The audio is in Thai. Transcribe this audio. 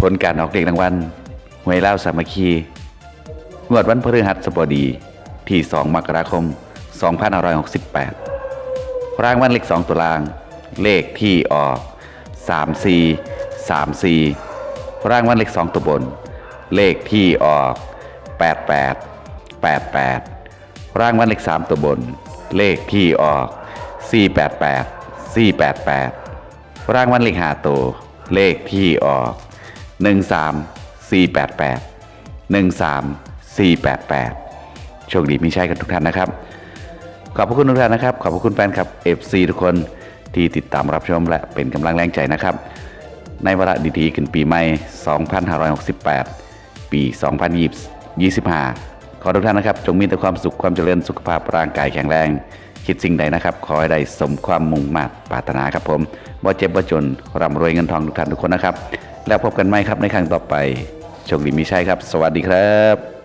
ผลการออกเด็กรางวัลหวยเล่าสามัคคีงวดวันพฤหัสบดีที่ 2 มกราคม 2568 รางวัลเลข 2 ตัวราง เลขที่ออก 34 34 รางวัลเลข 2 ตัวบน เลขที่ออก 88 88 รางวัลเลข 3 ตัวบน เลขที่ออก 488 488 รางวัลเลข5ตัว เลขที่ออก 13 488 13 488 โชคดีมีใช่กันทุกท่านนะครับ ขอบพระคุณทุกท่านนะครับ ขอบพระคุณแฟนคลับ FC ทุกคนที่ติดตามรับชมและเป็นกำลังแรงใจนะครับ ในวาระดีๆขึ้นปีใหม่ 2568 ปี 2025 ขอทุกท่านนะครับ จงมีแต่ความสุขความเจริญสุขภาพร่างกายแข็งแรงคิดสิ่งใดนะครับ ขอให้ได้สมความมุ่งมา่ปรารถนาครับผม บ่เจ็บบ่จนร่ำรวยเงินทองทุกท่านทุกคนนะครับ แล้วพบกันใหม่ครับในครั้งต่อไปโชคดีมีชัยครับ สวัสดีครับ